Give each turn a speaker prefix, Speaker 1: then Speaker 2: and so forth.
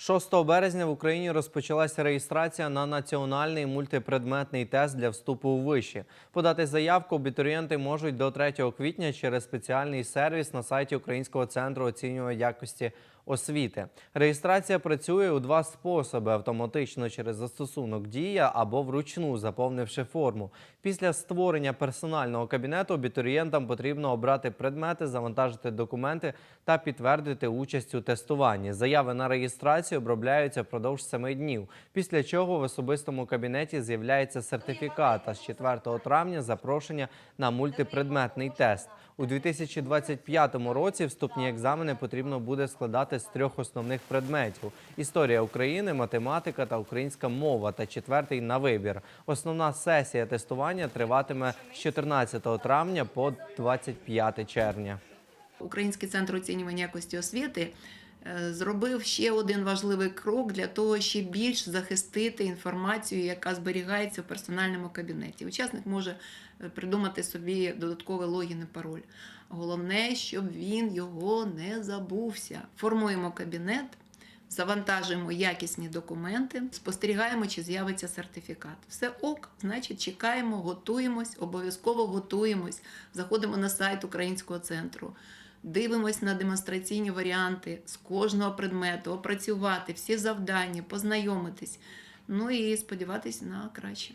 Speaker 1: 6 березня в Україні розпочалася реєстрація на національний мультипредметний тест для вступу у виші. Подати заявку абітурієнти можуть до 3 квітня через спеціальний сервіс на сайті Українського центру оцінювання якості освіти. Реєстрація працює у два способи: автоматично через застосунок Дія або вручну, заповнивши форму. Після створення персонального кабінету абітурієнтам потрібно обрати предмети, завантажити документи та підтвердити участь у тестуванні. Заяви на реєстрацію обробляються впродовж семи днів. Після чого в особистому кабінеті з'являється сертифікат. А з 4 травня запрошення на мультипредметний тест. У 2025 році вступні екзамени потрібно буде складати з трьох основних предметів: історія України, математика та українська мова, та четвертий на вибір. Основна сесія тестування триватиме з 14 травня по 25 червня.
Speaker 2: Український центр оцінювання якості освіти зробив ще один важливий крок для того, щоб більш захистити інформацію, яка зберігається в персональному кабінеті. Учасник може е, придумати собі додатковий логін і пароль. Головне, щоб він його не забувся. Формуємо кабінет. Завантажуємо якісні документи, спостерігаємо, чи з'явиться сертифікат. Все ок, значить, чекаємо, готуємось, обов'язково готуємось. Заходимо на сайт Українського центру, дивимось на демонстраційні варіанти з кожного предмету, опрацювати всі завдання, познайомитись. Ну і сподіватись на краще.